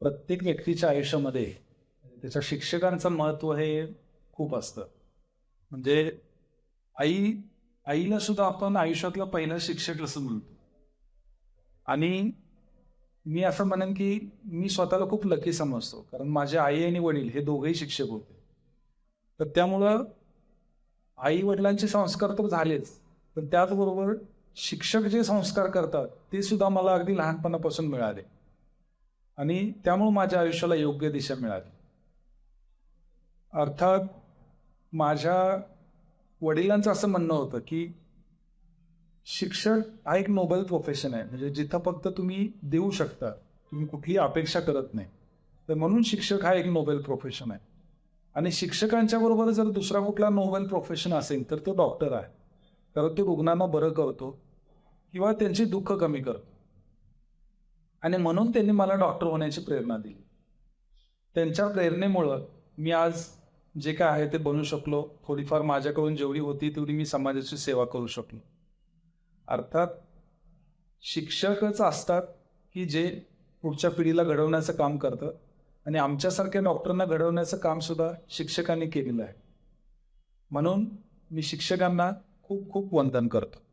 प्रत्येक व्यक्तीच्या आयुष्यामध्ये त्याच्या शिक्षकांचं महत्त्व हे खूप असतं. म्हणजे आई आईला सुद्धा आपण आयुष्यातलं पहिलं शिक्षक असं म्हणतो. आणि मी असं म्हणेन की मी स्वतःला खूप लकी समजतो. कारण माझे आई आणि वडील हे दोघेही शिक्षक होते. तर त्यामुळं आई वडिलांचे संस्कार तर झालेच. पण त्याचबरोबर शिक्षक जे संस्कार करतात ते सुद्धा मला अगदी लहानपणापासून मिळाले. आणि त्यामुळे माझ्या आयुष्याला योग्य दिशा मिळाली. अर्थात माझ्या वडिलांचं असं म्हणणं होतं की शिक्षक हा एक नोबल प्रोफेशन आहे. म्हणजे जिथं फक्त तुम्ही देऊ शकता तुम्ही कुठलीही अपेक्षा करत नाही. तर म्हणून शिक्षक हा एक नोबेल प्रोफेशन आहे. आणि शिक्षकांच्या बरोबर जर दुसरा कुठला नोबेल प्रोफेशन असेल तर तो डॉक्टर आहे. कारण तो रुग्णांना बरं करतो किंवा त्यांची दुःख कमी करतो. आणि म्हणून त्यांनी मला डॉक्टर होण्याची प्रेरणा दिली. त्यांच्या प्रेरणेमुळं मी आज जे काय आहे ते बनू शकलो. थोडीफार माझ्याकडून जेवढी होती तेवढी मी समाजाची सेवा करू शकलो. अर्थात शिक्षकच असतात की जे पुढच्या पिढीला घडवण्याचं काम करतं आणि आमच्यासारख्या डॉक्टरांना घडवण्याचं काम सुद्धा शिक्षकांनी केलेलं आहे. म्हणून मी शिक्षकांना खूप खूप वंदन करतो.